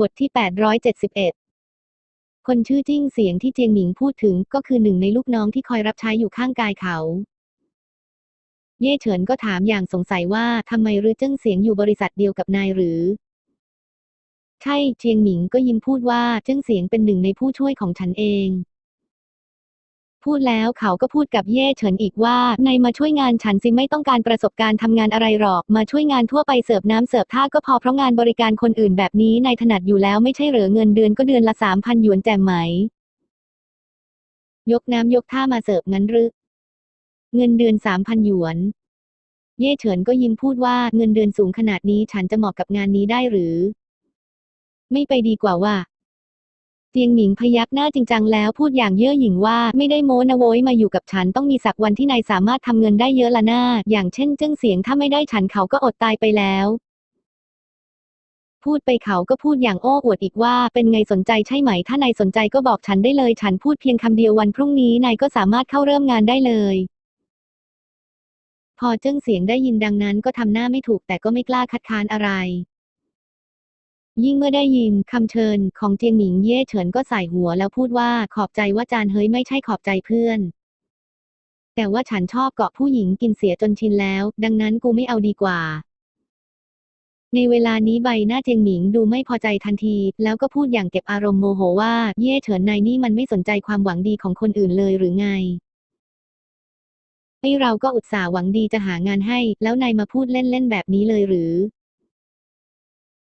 บทที่ 871 คนชื่อจิ้งเสียงที่เจียงหมิงพูดถึงก็คือหนึ่งในลูกน้องที่คอยรับใช้อยู่ข้างกายเขา เย่เฉินก็ถามอย่างสงสัยว่าทำไมรือจิ้งเสียงอยู่บริษัทเดียวกับนายหรือ ใช่เจียงหมิงก็ยิ้มพูดว่าจิ้งเสียงเป็นหนึ่งในผู้ช่วยของฉันเอง พูดแล้วเขาก็พูดกับเย่เฉินอีกว่า ในมาช่วยงานฉันสิไม่ต้องการประสบการณ์ทำงานอะไรหรอก มาช่วยงานทั่วไปเสิร์ฟน้ำเสิร์ฟท่าก็พอเพราะงานบริการคนอื่นแบบนี้นายถนัดอยู่แล้วไม่ใช่เหรอเงินเดือนก็เดือนละสามพันหยวนแจ่มไหม ยกน้ำยกท่ามาเสิร์ฟงั้นหรือเงินเดือนสามพันหยวน เย่เฉินก็ยิ้มพูดว่าเงินเดือนสูงขนาดนี้ฉันจะเหมาะกับงานนี้ได้หรือ ไม่ไปดีกว่าว่า เตียงหมิงพยักหน้าจริงจังแล้วพูดอย่างเย่อหยิ่งว่าไม่ได้โม้นะโว้ยมาอยู่กับฉันต้องมีสักวันที่นายสามารถทำเงินได้เยอะละหน้า อย่างเช่นเจ้งเสียงถ้าไม่ได้ฉันเขาก็อดตายไปแล้วพูดไปเขาก็พูดอย่างโอ้อวดอีกว่า เป็นไงสนใจใช่ไหม ถ้านายสนใจก็บอกฉันได้เลย ฉันพูดเพียงคำเดียววันพรุ่งนี้นายก็สามารถเข้าเริ่มงานได้เลย พอเจิ้งเสียงได้ยินดังนั้นก็ทำหน้าไม่ถูกแต่ก็ไม่กล้าคัดค้านอะไร ยิ่งเมื่อได้ยินคำเชิญของเจียงหมิงเย่เฉินก็ใส่หัวแล้วพูดว่าขอบใจว่าจานเฮ้ยไม่ใช่ขอบใจเพื่อน แต่ว่าฉันชอบเกาะผู้หญิงกินเสียจนชินแล้ว ดังนั้นกูไม่เอาดีกว่า ในเวลานี้ใบหน้าเจียงหมิงดูไม่พอใจทันที แล้วก็พูดอย่างเก็บอารมณ์โมโหว่าเย่เฉินนายนี่มันไม่สนใจความหวังดีของคนอื่นเลยหรือไงไอเราก็อุตส่าห์หวังดีจะหางานให้ แล้วนายมาพูดเล่นๆแบบนี้เลยหรือ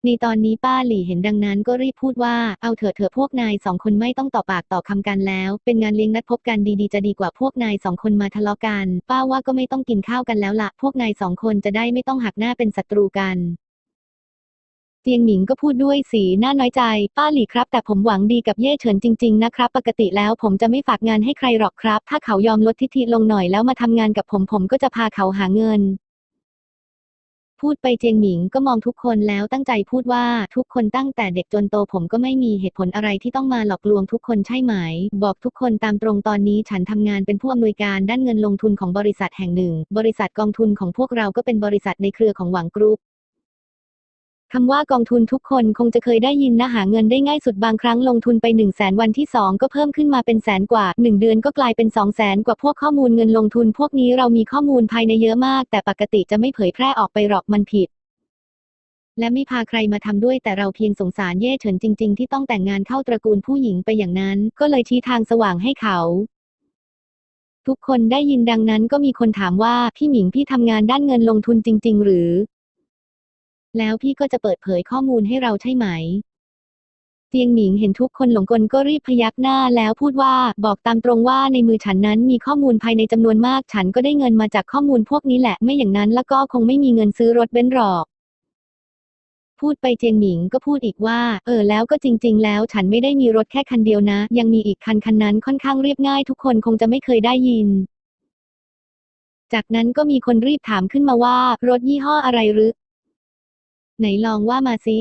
ในตอนนี้ป้าหลี่เห็นดังนั้นก็รีบพูดว่า เอาเถอะเถอะพวกนายสองคนไม่ต้องต่อปากต่อคำกันแล้ว เป็นงานเลี้ยงนัดพบกันดีๆจะดีกว่าพวกนายสองคนมาทะเลาะกัน ป้าว่าก็ไม่ต้องกินข้าวกันแล้วละพวกนายสองคนจะได้ไม่ต้องหักหน้าเป็นศัตรูกันเตียงหมิงก็พูดด้วยสีหน้าน้อยใจ ป้าหลี่ครับ แต่ผมหวังดีกับเย่เฉินจริง ๆ นะครับ ปกติแล้วผมจะไม่ฝากงานให้ใครหรอกครับ ถ้าเขายอมลดทิฐิลงหน่อยแล้วมาทำงานกับผมผมก็จะพาเขาหาเงิน พูดไปเจียงหมิงก็มองทุกคนแล้วตั้งใจพูดว่าทุกคนตั้งแต่เด็กจนโตผมก็ไม่มีเหตุผลอะไรที่ต้องมาหลอกลวงทุกคนใช่ไหม บอกทุกคนตามตรงตอนนี้ฉันทำงานเป็นผู้อำนวยการด้านเงินลงทุนของบริษัทแห่งหนึ่ง บริษัทกองทุนของพวกเราก็เป็นบริษัทในเครือของหวังกรุ๊ป คำว่ากองทุนทุกคนคงจะเคยได้ยินนะหาเงินได้ง่ายสุดบางครั้งลงทุนไป1นึ่งแสนวันที่ 2 ก็เพิ่มขึ้นมาเป็นแสนกว่า 1 เดือนก็กลายเป็น2องแสนกว่าพวกข้อมูลเงินลงทุนพวกนี้เรามีข้อมูลภายในเยอะมาก แต่ปกติจะไม่เผยแพร่ออกไปหรอกมันผิด และไม่พาใครมาทำด้วยแต่เราเพียงสงสารเย่เฉินจริง ๆ ที่ต้องแต่งงานเข้าตระกูลผู้หญิงไปอย่างนั้น ก็เลยชี้ทางสว่างให้เขาทุกคนได้ยินดังนั้นก็มีคนถามว่าพี่หมิงพี่ทำงานด้านเงินลงทุนจริง ๆ หรือ แล้วพี่ก็จะเปิดเผยข้อมูลให้เราใช่ไหม เตียงหมิงเห็นทุกคนหลงกลก็รีบพยักหน้าแล้วพูดว่าบอกตามตรงว่าในมือฉันนั้นมีข้อมูลภายในจำนวนมาก ฉันก็ได้เงินมาจากข้อมูลพวกนี้แหละ ไม่อย่างนั้นแล้วก็คงไม่มีเงินซื้อรถเบนซ์หรอกพูดไปเจียงหมิงก็พูดอีกว่า เออแล้วก็จริง ๆ แล้วฉันไม่ได้มีรถแค่คันเดียวนะ ยังมีอีกคันคันนั้นค่อนข้างเรียบง่ายทุกคนคงจะไม่เคยได้ยิน จากนั้นก็มีคนรีบถามขึ้นมาว่า รถยี่ห้ออะไรหรือ ไหนลองว่ามาสิ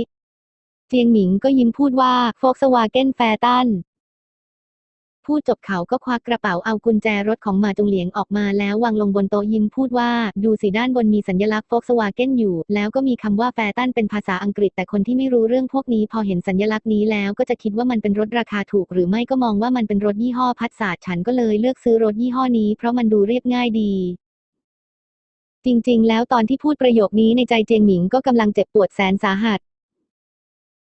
เจียงหมิงก็ยิ้มพูดว่า Volkswagen f a t o n พูดจบเขาก็ควักกระเป๋าเอากุญแจรถของหมาจงเหลียงออกมาแล้ววางลงบนโต๊ะยิ้มพูดว่า ดูสิด้านบนมีสัญลักษณ์ Volkswagen อยู่ แล้วก็มีคำว่าแฟตันเป็นภาษาอังกฤษ แต่คนที่ไม่รู้เรื่องพวกนี้พอเห็นสัญลักษณ์นี้แล้วก็จะคิดว่ามันเป็นรถราคาถูก หรือไม่ก็มองว่ามันเป็นรถยี่ห้อพัสสาดฉันก็เลยเลือกซื้อรถยี่ห้อนี้เพราะมันดูเรียบง่ายดี จริง ๆ แล้วตอนที่พูดประโยคนี้ในใจเจียงหมิงก็กำลังเจ็บปวดแสนสาหัส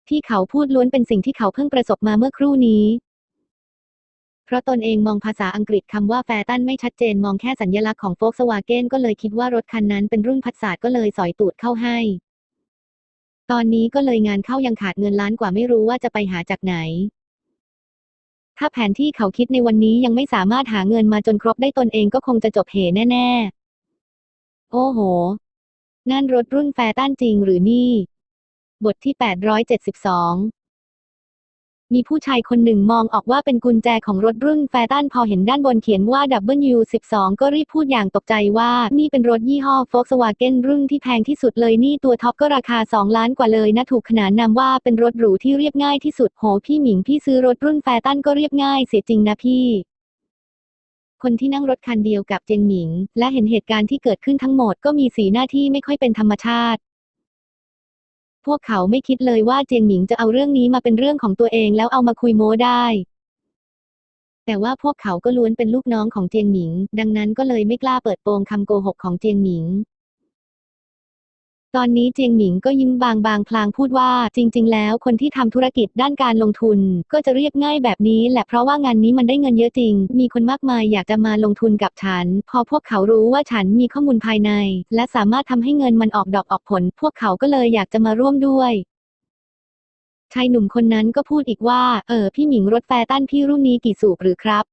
ที่เขาพูดล้วนเป็นสิ่งที่เขาเพิ่งประสบมาเมื่อครู่นี้ เพราะตนเองมองภาษาอังกฤษคำว่าแฟตันไม่ชัดเจนมองแค่สัญลักษณ์ของโฟกสวาเกนก็เลยคิดว่ารถคันนั้นเป็นรุ่นพัสสาดก็เลยสอยตูดเข้าให้ ตอนนี้ก็เลยงานเข้ายังขาดเงินล้านกว่าไม่รู้ว่าจะไปหาจากไหนถ้าแผนที่เขาคิดในวันนี้ยังไม่สามารถหาเงินมาจนครบได้ตนเองก็คงจะจบเหแน่ๆ โอ้โห นั่นรถรุ่นแฟตันจริงหรือนี่ บทที่ 872 มีผู้ชายคนหนึ่งมองออกว่าเป็นกุญแจของรถรุ่นแฟตันพอเห็นด้านบนเขียนว่า W12 ก็รีบพูดอย่างตกใจว่า นี่เป็นรถยี่ห้อ Volkswagen รุ่นที่แพงที่สุดเลยนี่ตัวท็อปก็ราคา 2 ล้านกว่าเลยนะถูกขนานนามว่าเป็นรถหรูที่เรียบง่ายที่สุดโหพี่หมิงพี่ซื้อรถรุ่นแฟตันก็เรียบง่ายเสียจริงนะพี่ คนที่นั่งรถคันเดียวกับเจงหมิง และเห็นเหตุการณ์ที่เกิดขึ้นทั้งหมดก็มีสีหน้าที่ไม่ค่อยเป็นธรรมชาติ พวกเขาไม่คิดเลยว่าเจงหมิงจะเอาเรื่องนี้มาเป็นเรื่องของตัวเองแล้วเอามาคุยโม้ได้แต่ว่าพวกเขาก็ล้วนเป็นลูกน้องของเจียงหมิง ดังนั้นก็เลยไม่กล้าเปิดโปงคำโกหกของเจียงหมิง ตอนนี้เจียงหมิงก็ยิ้มบางบางพลางพูดว่า จริง ๆ แล้วคนที่ทำธุรกิจด้านการลงทุน ก็จะเรียบง่ายแบบนี้แหละเพราะว่างานนี้มันได้เงินเยอะจริง มีคนมากมายอยากจะมาลงทุนกับฉัน พอพวกเขารู้ว่าฉันมีข้อมูลภายใน และสามารถทำให้เงินมันออกดอกออกผล พวกเขาก็เลยอยากจะมาร่วมด้วยชายหนุ่มคนนั้นก็พูดอีกว่า เออพี่หมิงรถแฟตันพี่รุ่นนี้กี่สูบหรือครับ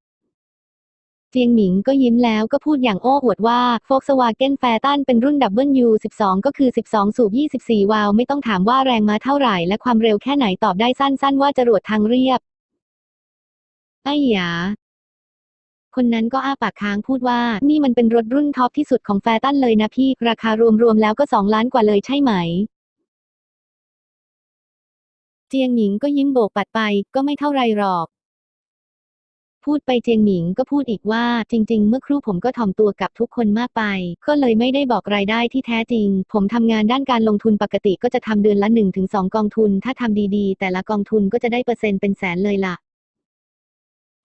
เจียงหมิงก็ยิ้มแล้วก็พูดอย่างโอ้อวดว่า Volkswagen f a t a n เป็นรุ่น W12 ก็คือ 12 สูบ 24 วาล์วไม่ต้องถามว่าแรงมาเท่าไหร่และความเร็วแค่ไหนตอบได้สั้นๆ ว่าจรวดทางเรียบ ไอ้หยา คนนั้นก็อ้าปากค้างพูดว่า นี่มันเป็นรถรุ่นท็อปที่สุดของแฟตันเลยนะพี่ ราคารวมๆแล้วก็ 2 ล้านกว่าเลยใช่ไหมเจียงหมิงก็ยิ้มโบกปัดไปก็ไม่เท่าไรหรอก พูดไปเจียงหมิงก็พูดอีกว่า จริง ๆ เมื่อครู่ผมก็ถ่อมตัวกับทุกคนมากไป ก็เลยไม่ได้บอกรายได้ที่แท้จริง ผมทำงานด้านการลงทุนปกติก็จะทำเดือนละ 1-2 กองทุน ถ้าทำดีๆ แต่ละกองทุนก็จะได้เปอร์เซ็นต์เป็นแสนเลยล่ะ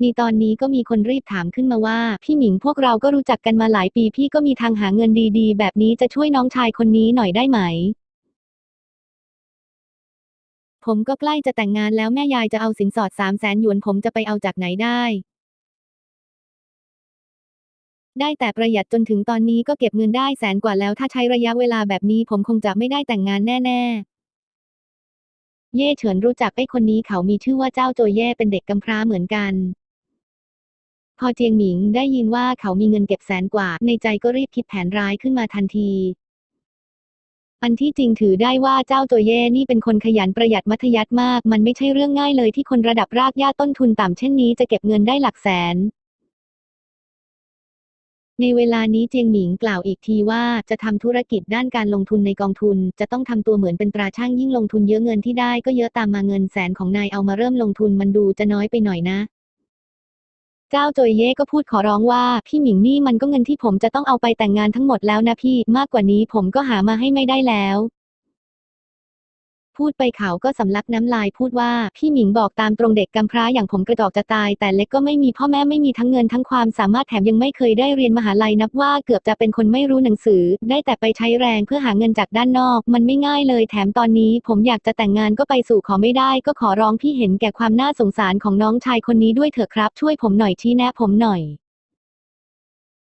มีตอนนี้ก็มีคนรีบถามขึ้นมาว่า พี่หมิงพวกเราก็รู้จักกันมาหลายปี พี่ก็มีทางหาเงินดีๆ แบบนี้จะช่วยน้องชายคนนี้หน่อยได้ไหม ผมก็ใกล้จะแต่งงานแล้วแม่ยายจะเอาสินสอดสามแสนหยวนผมจะไปเอาจากไหนได้ ได้แต่ประหยัดจนถึงตอนนี้ก็เก็บเงินได้แสนกว่าแล้ว ถ้าใช้ระยะเวลาแบบนี้ผมคงจะไม่ได้แต่งงานแน่ๆ เย่เฉินรู้จักไอ้คนนี้เขามีชื่อว่าเจ้าโจเย่เป็นเด็กกำพร้าเหมือนกัน พอเจียงหมิงได้ยินว่าเขามีเงินเก็บแสนกว่า ในใจก็รีบคิดแผนร้ายขึ้นมาทันที อันที่จริงถือได้ว่าเจ้าตัวเย่นี่เป็นคนขยันประหยัดมัธยัสถ์มาก มันไม่ใช่เรื่องง่ายเลยที่คนระดับรากหญ้าต้นทุนต่ำเช่นนี้จะเก็บเงินได้หลักแสน ในเวลานี้เจียงหมิงกล่าวอีกทีว่าจะทำธุรกิจด้านการลงทุนในกองทุน จะต้องทำตัวเหมือนเป็นตราช่างยิ่งลงทุนเยอะเงินที่ได้ก็เยอะตามมาเงินแสนของนายเอามาเริ่มลงทุนมันดูจะน้อยไปหน่อยนะ เจ้าโจยเย่ก็พูดขอร้องว่า พี่หมิงนี่มันก็เงินที่ผมจะต้องเอาไปแต่งงานทั้งหมดแล้วนะพี่ มากกว่านี้ผมก็หามาให้ไม่ได้แล้ว พูดไปเขาก็สำลักน้ำลายพูดว่า พี่หมิงบอกตามตรงเด็กกำพร้าอย่างผมกระจอกจะตาย แต่เล็กก็ไม่มีพ่อแม่ไม่มีทั้งเงินทั้งความสามารถแถมยังไม่เคยได้เรียนมหาลัยนับว่าเกือบจะเป็นคนไม่รู้หนังสือ ได้แต่ไปใช้แรงเพื่อหาเงินจากด้านนอก มันไม่ง่ายเลยแถมตอนนี้ ผมอยากจะแต่งงานก็ไปสู่ขอไม่ได้ ก็ขอร้องพี่เห็นแก่ความน่าสงสารของน้องชายคนนี้ด้วยเถอะครับ ช่วยผมหน่อยชี้แนะผมหน่อย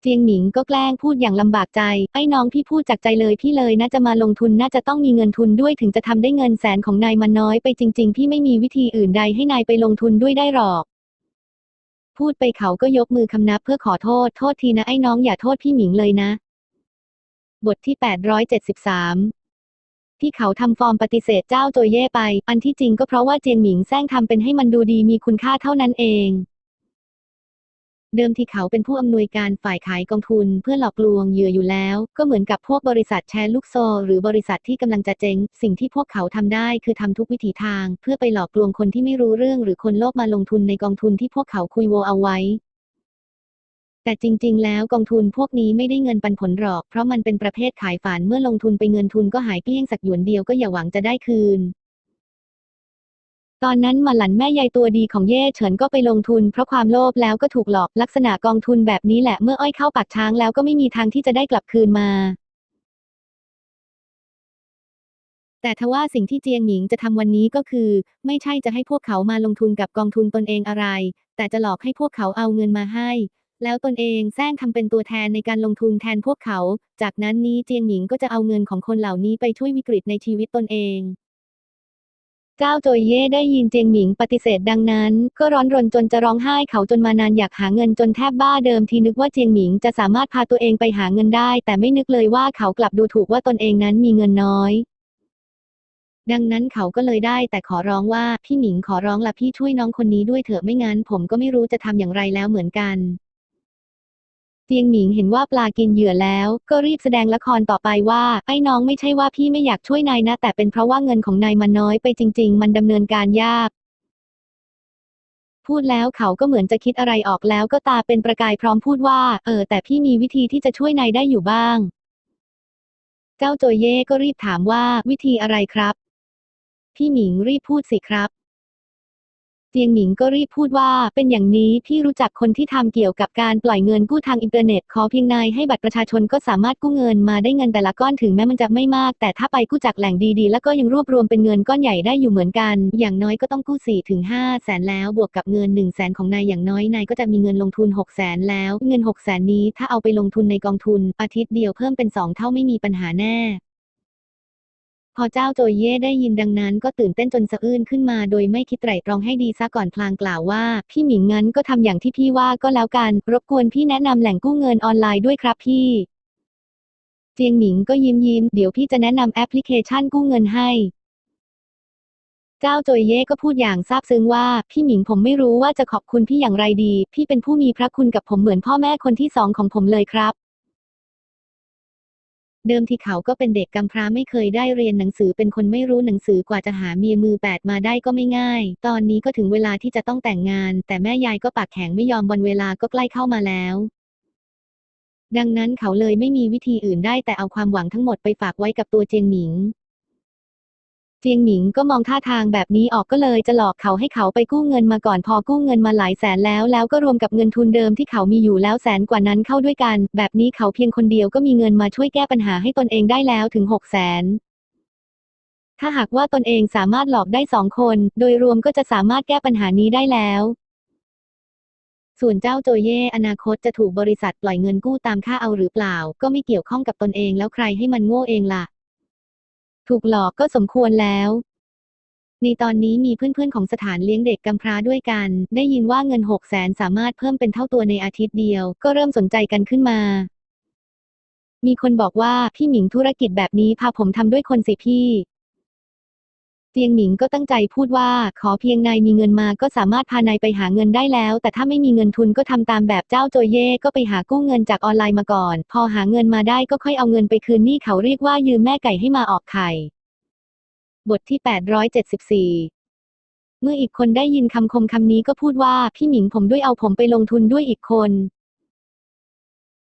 จียงหมิงก็แกล้งพูดอย่างลำบากใจ ไอ้น้องพี่พูดจากใจเลยพี่เลยน่าจะมาลงทุนน่าจะต้องมีเงินทุนด้วยถึงจะทำได้เงินแสนของนายมันน้อยไปจริง ๆ พี่ไม่มีวิธีอื่นใดให้นายไปลงทุนด้วยได้หรอก พูดไปเขาก็ยกมือคำนับเพื่อขอโทษ โทษทีนะไอ้น้องอย่าโทษพี่หมิงเลยนะ บทที่873ที่เขาทำฟอร์มปฏิเสธเจ้าโจยเย่ไป อันที่จริงก็เพราะว่าเจียงหมิงแซงทำเป็นให้มันดูดีมีคุณค่าเท่านั้นเอง เดิมทีเขาเป็นผู้อำนวยการฝ่ายขายกองทุนเพื่อหลอกลวงเหยื่ออยู่แล้ว ก็เหมือนกับพวกบริษัทแชร์ลูกโซ่ หรือบริษัทที่กำลังจะเจ๊ง สิ่งที่พวกเขาทำได้คือทำทุกวิถีทาง เพื่อไปหลอกลวงคนที่ไม่รู้เรื่องหรือคนโลภมาลงทุนในกองทุนที่พวกเขาคุยโวเอาไว้แต่จริง ๆ แล้วกองทุนพวกนี้ไม่ได้เงินปันผลหรอก เพราะมันเป็นประเภทขายฝันเมื่อลงทุนไปเงินทุนก็หายเกลี้ยงสักหยวนเดียวก็อย่าหวังจะได้คืน ตอนนั้นมาหลันแม่ยายตัวดีของเย่เฉินก็ไปลงทุนเพราะความโลภแล้วก็ถูกหลอกลักษณะกองทุนแบบนี้แหละเมื่ออ้อยเข้าปากช้างแล้วก็ไม่มีทางที่จะได้กลับคืนมา แต่ทว่าสิ่งที่เจียงหมิงจะทำวันนี้ก็คือ ไม่ใช่จะให้พวกเขามาลงทุนกับกองทุนตนเองอะไร แต่จะหลอกให้พวกเขาเอาเงินมาให้ แล้วตนเองแซงทำเป็นตัวแทนในการลงทุนแทนพวกเขา จากนั้นนี้เจียงหมิงก็จะเอาเงินของคนเหล่านี้ไปช่วยวิกฤตในชีวิตตนเอง เจ้าโจยเย่ได้ยินเจียงหมิงปฏิเสธดังนั้น ก็ร้อนรนจนจะร้องไห้เขาจนมานานอยากหาเงินจนแทบบ้าเดิมทีนึกว่าเจียงหมิงจะสามารถพาตัวเองไปหาเงินได้ แต่ไม่นึกเลยว่าเขากลับดูถูกว่าตนเองนั้นมีเงินน้อย ดังนั้นเขาก็เลยได้แต่ขอร้องว่าพี่หมิงขอร้องละพี่ช่วยน้องคนนี้ด้วยเถอะไม่งั้นผมก็ไม่รู้จะทำอย่างไรแล้วเหมือนกัน เจียงหมิงเห็นว่าปลากินเหยื่อแล้ว ก็รีบแสดงละครต่อไปว่า ไอ้น้องไม่ใช่ว่าพี่ไม่อยากช่วยนายนะ แต่เป็นเพราะว่าเงินของนายมันน้อยไปจริง ๆ มันดำเนินการยาก พูดแล้วเขาก็เหมือนจะคิดอะไรออกแล้วก็ตาเป็นประกายพร้อมพูดว่า เออ แต่พี่มีวิธีที่จะช่วยนายได้อยู่บ้าง เจ้าโจเย่ก็รีบถามว่าวิธีอะไรครับ พี่หมิงรีบพูดสิครับ จียงหมิงก็รีบพูดว่า เป็นอย่างนี้พี่รู้จักคนที่ทำเกี่ยวกับการปล่อยเงินกู้ทางอินเทอร์เน็ต ขอเพียงนายให้บัตรประชาชนก็สามารถกู้เงินมาได้เงินแต่ละก้อนถึงแม้มันจะไม่มาก แต่ถ้าไปกู้จากแหล่งดีๆ แล้วก็ยังรวบรวมเป็นเงินก้อนใหญ่ได้อยู่เหมือนกัน อย่างน้อยก็ต้องกู้4ี่ถึงห้าแสนแล้วบวกกับเงิน1นึ่งแสนของนายอย่างน้อยนายก็จะมีเงินลงทุน6กแสนแล้ว เงิน6กแสนนี้ถ้าเอาไปลงทุนในกองทุนอาทิตย์เดียวเพิ่มเป็นสองเท่าไม่มีปัญหาแน่ พอเจ้าโจยเย่ได้ยินดังนั้นก็ตื่นเต้นจนสะอื้นขึ้นมาโดยไม่คิดไตร่ตรองให้ดีซะก่อนพลางกล่าวว่า พี่หมิงงั้นก็ทำอย่างที่พี่ว่าก็แล้วกัน รบกวนพี่แนะนำแหล่งกู้เงินออนไลน์ด้วยครับพี่ เจียงหมิงก็ยิ้มยิ้มเดี๋ยวพี่จะแนะนำแอปพลิเคชันกู้เงินให้ เจ้าโจยเย่ก็พูดอย่างซาบซึ้งว่า พี่หมิงผมไม่รู้ว่าจะขอบคุณพี่อย่างไรดี พี่เป็นผู้มีพระคุณกับผมเหมือนพ่อแม่คนที่สองของผมเลยครับ เดิมที่เขาก็เป็นเด็กกำพร้าไม่เคยได้เรียนหนังสือเป็นคนไม่รู้หนังสือกว่าจะหาเมียมือแปดมาได้ก็ไม่ง่าย ตอนนี้ก็ถึงเวลาที่จะต้องแต่งงาน แต่แม่ยายก็ปากแข็งไม่ยอมวันเวลาก็ใกล้เข้ามาแล้วดังนั้นเขาเลยไม่มีวิธีอื่นได้แต่เอาความหวังทั้งหมดไปฝากไว้กับตัวเจียงหมิง จียงหมิงก็มองท่าทางแบบนี้ออกก็เลยจะหลอกเขาให้เขาไปกู้เงินมาก่อนพอกู้เงินมาหลายแสนแล้ว แล้วก็รวมกับเงินทุนเดิมที่เขามีอยู่แล้วแสนกว่านั้นเข้าด้วยกัน แบบนี้เขาเพียงคนเดียวก็มีเงินมาช่วยแก้ปัญหาให้ตนเองได้แล้วถึงหกแสนถ้าหากว่าตนเองสามารถหลอกได้สองคน โดยรวมก็จะสามารถแก้ปัญหานี้ได้แล้วส่วนเจ้าโจเย่อนาคตจะถูกบริษัทปล่อยเงินกู้ตามค่าเอาหรือเปล่า ก็ไม่เกี่ยวข้องกับตนเองแล้วใครให้มันโง่เองล่ะ ถูกหลอกก็สมควรแล้ว ในตอนนี้มีเพื่อนๆของสถานเลี้ยงเด็กกำพร้าด้วยกัน ได้ยินว่าเงินหกแสนสามารถเพิ่มเป็นเท่าตัวในอาทิตย์เดียว ก็เริ่มสนใจกันขึ้นมา มีคนบอกว่าพี่หมิงธุรกิจแบบนี้พาผมทำด้วยคนสิพี่ เจียงหมิงก็ตั้งใจพูดว่า ขอเพียงนายมีเงินมาก็สามารถพานายไปหาเงินได้แล้ว แต่ถ้าไม่มีเงินทุนก็ทำตามแบบเจ้าโจเย่ก็ไปหากู้เงินจากออนไลน์มาก่อน พอหาเงินมาได้ก็ค่อยเอาเงินไปคืนนี่เขาเรียกว่ายืมแม่ไก่ให้มาออกไข่ บทที่ 874เมื่ออีกคนได้ยินคำคมคำนี้ก็พูดว่าพี่หมิงผมด้วยเอาผมไปลงทุนด้วยอีกคน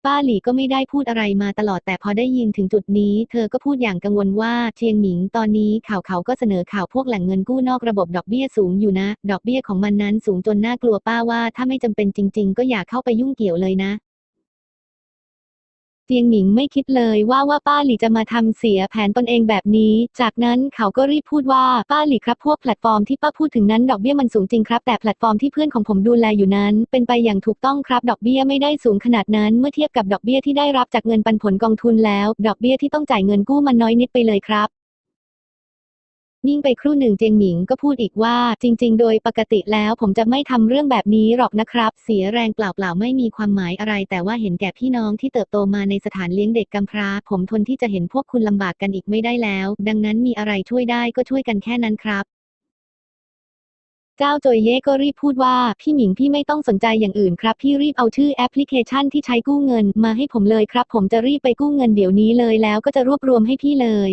ป้าหลี่ก็ไม่ได้พูดอะไรมาตลอดแต่พอได้ยินถึงจุดนี้ เธอก็พูดอย่างกังวลว่าเชียงหมิงตอนนี้ข่าวเขาก็เสนอข่าวพวกแหล่งเงินกู้นอกระบบดอกเบี้ยสูงอยู่นะ ดอกเบี้ยของมันนั้นสูงจนน่ากลัวป้าว่าถ้าไม่จำเป็นจริง ๆ ก็อย่าเข้าไปยุ่งเกี่ยวเลยนะ เจียงหมิงไม่คิดเลยว่าว่าป้าหลี่จะมาทำเสียแผนตนเองแบบนี้ จากนั้นเขาก็รีบพูดว่าป้าหลี่ครับพวกแพลตฟอร์มที่ป้าพูดถึงนั้นดอกเบี้ยมันสูงจริงครับแต่แพลตฟอร์มที่เพื่อนของผมดูแลอยู่นั้น เป็นไปอย่างถูกต้องครับดอกเบี้ยไม่ได้สูงขนาดนั้นเมื่อเทียบกับดอกเบี้ยที่ได้รับจากเงินปันผลกองทุนแล้ว ดอกเบี้ยที่ต้องจ่ายเงินกู้มันน้อยนิดไปเลยครับ นิ่งไปครู่หนึ่งเจียงหมิงก็พูดอีกว่า จริง ๆ โดยปกติแล้วผมจะไม่ทำเรื่องแบบนี้หรอกนะครับ เสียแรงเปล่าๆไม่มีความหมายอะไร แต่ว่าเห็นแก่พี่น้องที่เติบโตมาในสถานเลี้ยงเด็กกำพร้า ผมทนที่จะเห็นพวกคุณลำบากกันอีกไม่ได้แล้ว ดังนั้นมีอะไรช่วยได้ก็ช่วยกันแค่นั้นครับเจ้าโจยเย่ก็รีบพูดว่า พี่หมิงพี่ไม่ต้องสนใจอย่างอื่นครับ พี่รีบเอาชื่อแอปพลิเคชันที่ใช้กู้เงินมาให้ผมเลยครับ ผมจะรีบไปกู้เงินเดี๋ยวนี้เลยแล้วก็จะรวบรวมให้พี่เลย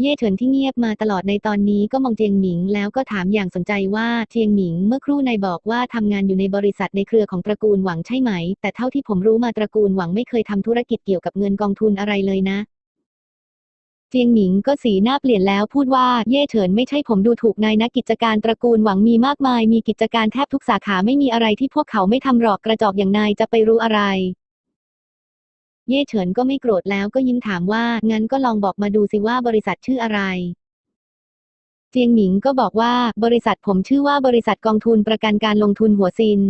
เย่เฉินที่เงียบมาตลอดในตอนนี้ก็มองเจียงหมิงแล้วก็ถามอย่างสนใจว่าเจียงหมิงเมื่อครู่นายบอกว่าทำงานอยู่ในบริษัทในเครือของตระกูลหวังใช่ไหม แต่เท่าที่ผมรู้มาตระกูลหวังไม่เคยทำธุรกิจเกี่ยวกับเงินกองทุนอะไรเลยนะ เจียงหมิงก็สีหน้าเปลี่ยนแล้วพูดว่าเย่เฉินไม่ใช่ผมดูถูกนายนะกิจการตระกูลหวังมีมากมาย มีกิจการแทบทุกสาขาไม่มีอะไรที่พวกเขาไม่ทำหรอกกระจอกอย่างนายจะไปรู้อะไร เย่เฉินก็ไม่โกรธแล้วก็ยิ้มถามว่า งั้นก็ลองบอกมาดูสิว่าบริษัทชื่ออะไร เจียงหมิงก็บอกว่า บริษัทผมชื่อว่าบริษัทกองทุนประกันการลงทุนหัวซิน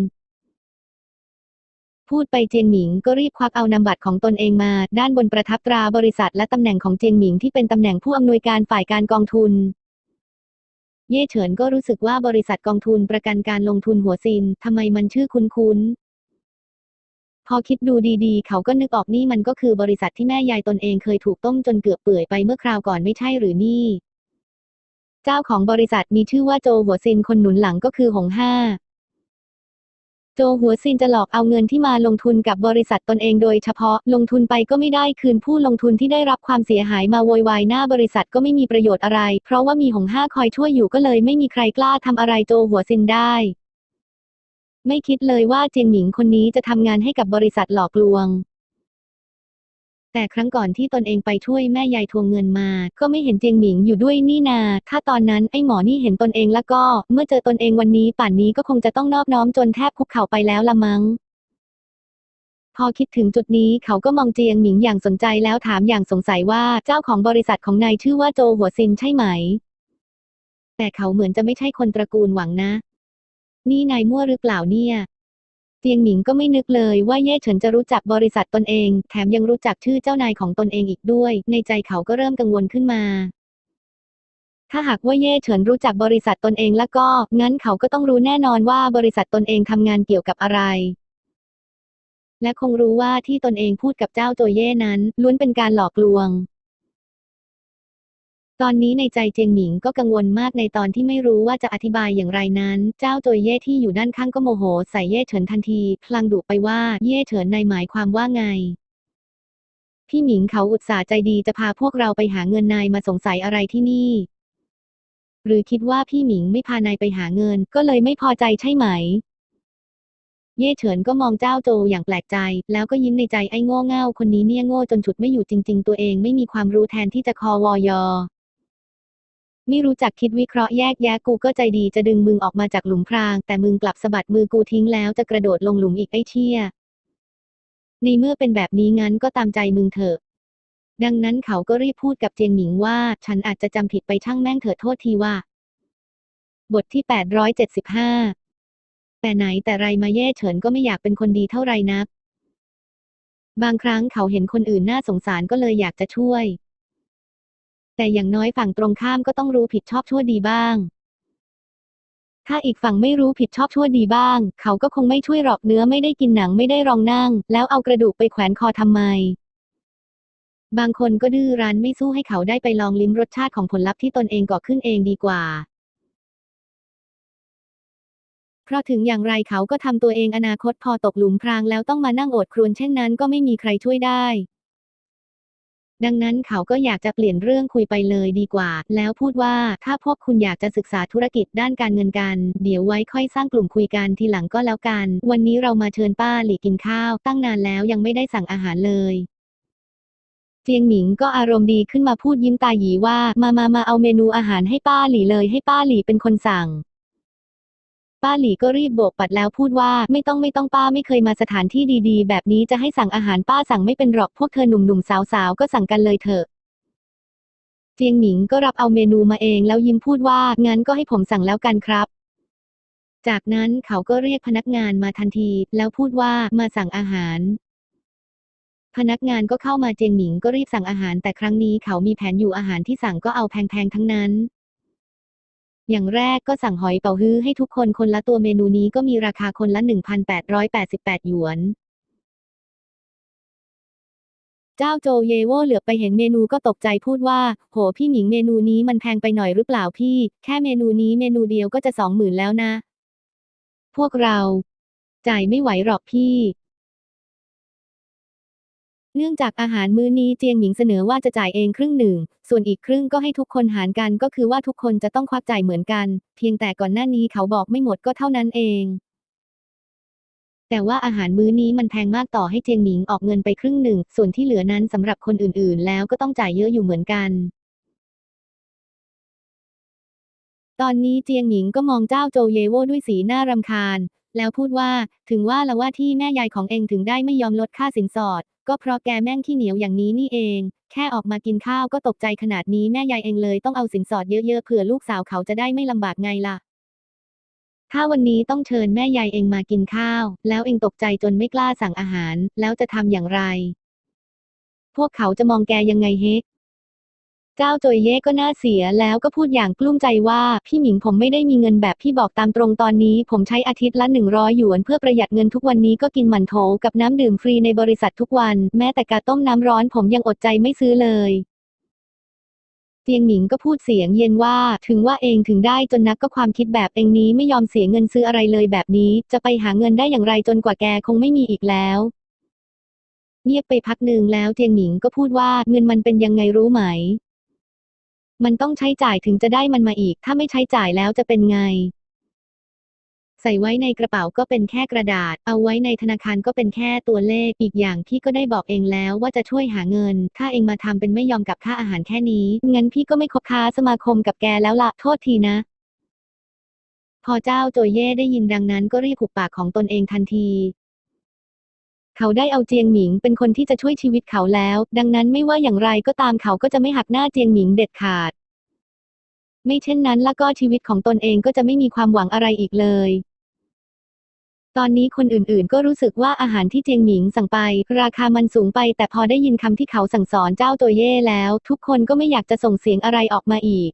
พูดไปเจียงหมิงก็รีบควักเอานามบัตรของตนเองมา ด้านบนประทับตราบริษัทและตำแหน่งของเจียงหมิงที่เป็นตำแหน่งผู้อำนวยการฝ่ายการกองทุนเย่เฉินก็รู้สึกว่าบริษัทกองทุนประกันการลงทุนหัวซินทำไมมันชื่อคุ้นๆ พอคิดดูดีๆ เขาก็นึกออกนี่มันก็คือบริษัทที่แม่ยายตนเองเคยถูกต้มจนเกือบเปื่อยไปเมื่อคราวก่อนไม่ใช่หรือนี่ เจ้าของบริษัทมีชื่อว่าโจหัวซินคนหนุนหลังก็คือหงห้า โจหัวซินจะหลอกเอาเงินที่มาลงทุนกับบริษัทตนเองโดยเฉพาะลงทุนไปก็ไม่ได้คืนผู้ลงทุนที่ได้รับความเสียหายมาโวยวายหน้าบริษัทก็ไม่มีประโยชน์อะไร เพราะว่ามีหงห้าคอยช่วยอยู่ก็เลยไม่มีใครกล้าทำอะไรโจหัวซินได้ ไม่คิดเลยว่าเจียงหมิงคนนี้จะทำงานให้กับบริษัทหลอกลวง แต่ครั้งก่อนที่ตนเองไปช่วยแม่ยายทวงเงินมา ก็ไม่เห็นเจียงหมิงอยู่ด้วยนี่นา ถ้าตอนนั้นไอ้หมอนี่เห็นตนเองแล้วก็ เมื่อเจอตนเองวันนี้ป่านนี้ก็คงจะต้องนอบน้อมจนแทบคุกเข่าไปแล้วละมั้ง พอคิดถึงจุดนี้เขาก็มองเจียงหมิงอย่างสนใจแล้วถามอย่างสงสัยว่าเจ้าของบริษัทของนายชื่อว่าโจหัวซินใช่ไหม แต่เขาเหมือนจะไม่ใช่คนตระกูลหวังนะ นี่นายมั่วหรือเปล่าเนี่ยเจียงหมิงก็ไม่นึกเลยว่าเย่เฉินจะรู้จักบริษัทตนเอง แถมยังรู้จักชื่อเจ้านายของตนเองอีกด้วย ในใจเขาก็เริ่มกังวลขึ้นมา ถ้าหากว่าเย่เฉินรู้จักบริษัทตนเองแล้วก็ งั้นเขาก็ต้องรู้แน่นอนว่าบริษัทตนเองทำงานเกี่ยวกับอะไร และคงรู้ว่าที่ตนเองพูดกับเจ้าโจเย่นั้น ล้วนเป็นการหลอกลวง ตอนนี้ในใจเจียงหมิงก็กังวลมากในตอนที่ไม่รู้ว่าจะอธิบายอย่างไรนั้น เจ้าโจเย่ที่อยู่ด้านข้างก็โมโหใส่เย่เฉินทันทีพลางดุไปว่าเย่เฉินนายหมายความว่าไง พี่หมิงเขาอุตส่าห์ใจดีจะพาพวกเราไปหาเงินนายมาสงสัยอะไรที่นี่ หรือคิดว่าพี่หมิงไม่พานายไปหาเงิน ก็เลยไม่พอใจใช่ไหม เย่เฉินก็มองเจ้าโจอย่างแปลกใจ แล้วก็ยิ้มในใจไอ้โง่เง่าคนนี้เนี่ยโง่จนฉุดไม่อยู่จริง ๆ ตัวเองไม่มีความรู้แทนที่จะคอวอยอ ไม่รู้จักคิดวิเคราะห์แยกแยะกูก็ใจดีจะดึงมึงออกมาจากหลุมพราง แต่มึงกลับสะบัดมือกูทิ้งแล้วจะกระโดดลงหลุมอีกไอ้เชี่ยในเมื่อเป็นแบบนี้งั้นก็ตามใจมึงเถอะ ดังนั้นเขาก็รีบพูดกับเจียงหมิงว่า ฉันอาจจะจำผิดไปช่างแม่งเถิดโทษทีว่า บทที่ 875 แต่ไหนแต่ไรมาเย่เฉินก็ไม่อยากเป็นคนดีเท่าไรนัก บางครั้งเขาเห็นคนอื่นน่าสงสารก็เลยอยากจะช่วย แต่อย่างน้อยฝั่งตรงข้ามก็ต้องรู้ผิดชอบชั่วดีบ้าง ถ้าอีกฝั่งไม่รู้ผิดชอบชั่วดีบ้าง เขาก็คงไม่ช่วยหรอกเนื้อไม่ได้กินหนังไม่ได้รองนั่ง แล้วเอากระดูกไปแขวนคอทำไม บางคนก็ดื้อรั้นไม่สู้ให้เขาได้ไปลองลิ้มรสชาติของผลลัพธ์ที่ตนเองก่อขึ้นเองดีกว่า เพราะถึงอย่างไรเขาก็ทำตัวเองอนาคตพอตกหลุมพรางแล้วต้องมานั่งอดครวญเช่นนั้นก็ไม่มีใครช่วยได้ ดังนั้นเขาก็อยากจะเปลี่ยนเรื่องคุยไปเลยดีกว่า แล้วพูดว่าถ้าพวกคุณอยากจะศึกษาธุรกิจด้านการเงินกัน เดี๋ยวไว้ค่อยสร้างกลุ่มคุยกันทีหลังก็แล้วกัน วันนี้เรามาเชิญป้าหลี่กินข้าว ตั้งนานแล้วยังไม่ได้สั่งอาหารเลยเจียงหมิงก็อารมณ์ดีขึ้นมาพูดยิ้มตาหยีว่า มามามาเอาเมนูอาหารให้ป้าหลี่เลยให้ป้าหลี่เป็นคนสั่ง ป้าหลี่ก็รีบโบกปัดแล้วพูดว่าไม่ต้องไม่ต้องป้าไม่เคยมาสถานที่ดีๆ แบบนี้จะให้สั่งอาหารป้าสั่งไม่เป็นหรอกพวกเธอหนุ่มๆสาวๆก็สั่งกันเลยเถอะเจียงหมิงก็รับเอาเมนูมาเองแล้วยิ้มพูดว่างั้นก็ให้ผมสั่งแล้วกันครับ จากนั้นเขาก็เรียกพนักงานมาทันที แล้วพูดว่ามาสั่งอาหาร พนักงานก็เข้ามาเจียงหมิงก็รีบสั่งอาหาร แต่ครั้งนี้เขามีแผนอยู่อาหารที่สั่งก็เอาแพงๆทั้งนั้น อย่างแรกก็สั่งหอยเป๋าฮื้อให้ทุกคนคนละตัวเมนูนี้ก็มีราคาคนละ 1,888 หยวน เจ้าโจเยโวเหลือบไปเห็นเมนูก็ตกใจพูดว่า โหพี่หมิงเมนูนี้มันแพงไปหน่อยหรือเปล่าพี่ แค่เมนูนี้เมนูเดียวก็จะสองหมื่นแล้วนะ พวกเรา จ่ายไม่ไหวหรอกพี่ เนื่องจากอาหารมื้อนี้เจียงหมิงเสนอว่าจะจ่ายเองครึ่งหนึ่ง ส่วนอีกครึ่งก็ให้ทุกคนหารกันก็คือว่าทุกคนจะต้องควักจ่ายเหมือนกัน เพียงแต่ก่อนหน้านี้เขาบอกไม่หมดก็เท่านั้นเอง แต่ว่าอาหารมื้อนี้มันแพงมากต่อให้เจียงหมิงออกเงินไปครึ่งหนึ่ง ส่วนที่เหลือนั้นสำหรับคนอื่นๆ แล้วก็ต้องจ่ายเยอะอยู่เหมือนกัน ตอนนี้เจียงหมิงก็มองเจ้าโจเยโวด้วยสีหน้ารำคาญ แล้วพูดว่า ถึงว่าละว่าที่แม่ยายของเองถึงได้ไม่ยอมลดค่าสินสอด ก็เพราะแกแม่งขี้เหนียวอย่างนี้นี่เอง แค่ออกมากินข้าวก็ตกใจขนาดนี้แม่ยายเองเลยต้องเอาสินสอดเยอะๆเผื่อลูกสาวเขาจะได้ไม่ลำบากไงล่ะ ถ้าวันนี้ต้องเชิญแม่ยายเองมากินข้าว แล้วเองตกใจจนไม่กล้าสั่งอาหาร แล้วจะทำอย่างไร พวกเขาจะมองแกยังไงเฮก เจ้าโจยเย่ก็น่าเสียแล้วก็พูดอย่างกลุ้มใจว่า พี่หมิงผมไม่ได้มีเงินแบบพี่บอกตามตรงตอนนี้ ผมใช้อาทิตย์ละหนึ่งร้อยหยวนเพื่อประหยัดเงินทุกวันนี้ก็กินหมันโถกับน้ำดื่มฟรีในบริษัททุกวัน แม้แต่กาต้มน้ำร้อนผมยังอดใจไม่ซื้อเลยเตียงหมิงก็พูดเสียงเย็นว่าถึงว่าเองถึงได้จนนักก็ความคิดแบบเองนี้ไม่ยอมเสียเงินซื้ออะไรเลยแบบนี้ จะไปหาเงินได้อย่างไรจนกว่าแกคงไม่มีอีกแล้วเงียบไปพักหนึ่งแล้วเจียงหมิงก็พูดว่าเงินมันเป็นยังไงรู้ไหม มันต้องใช้จ่ายถึงจะได้มันมาอีก ถ้าไม่ใช้จ่ายแล้วจะเป็นไง ใส่ไว้ในกระเป๋าก็เป็นแค่กระดาษ เอาไว้ในธนาคารก็เป็นแค่ตัวเลข อีกอย่างพี่ก็ได้บอกเองแล้วว่าจะช่วยหาเงิน ถ้าเองมาทำเป็นไม่ยอมกับค่าอาหารแค่นี้ งั้นพี่ก็ไม่คบค้าสมาคมกับแกแล้วละโทษทีนะพอเจ้าโจเย่ได้ยินดังนั้นก็รีบหุบปากของตนเองทันที เขาได้เอาเจียงหมิงเป็นคนที่จะช่วยชีวิตเขาแล้ว ดังนั้นไม่ว่าอย่างไรก็ตามเขาก็จะไม่หักหน้าเจียงหมิงเด็ดขาด ไม่เช่นนั้นแล้วก็ชีวิตของตนเองก็จะไม่มีความหวังอะไรอีกเลย ตอนนี้คนอื่นๆ ก็รู้สึกว่าอาหารที่เจียงหมิงสั่งไป ราคามันสูงไป แต่พอได้ยินคำที่เขาสั่งสอนเจ้าตัวเย่แล้ว ทุกคนก็ไม่อยากจะส่งเสียงอะไรออกมาอีก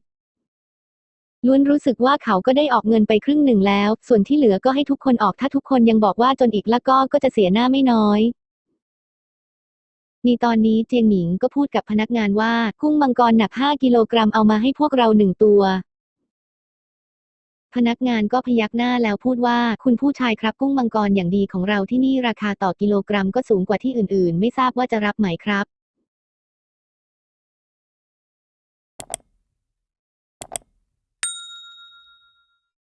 ล้วนรู้สึกว่าเขาก็ได้ออกเงินไปครึ่งหนึ่งแล้ว ส่วนที่เหลือก็ให้ทุกคนออกถ้าทุกคนยังบอกว่าจนอีกแล้วก็ก็จะเสียหน้าไม่น้อยมีตอนนี้เจียงหมิงก็พูดกับพนักงานว่า กุ้งมังกรหนัก 5 กิโลกรัมเอามาให้พวกเราหนึ่งตัว พนักงานก็พยักหน้าแล้วพูดว่า คุณผู้ชายครับกุ้งมังกรอย่างดีของเราที่นี่ราคาต่อกิโลกรัมก็สูงกว่าที่อื่นๆ ไม่ทราบว่าจะรับไหมครับ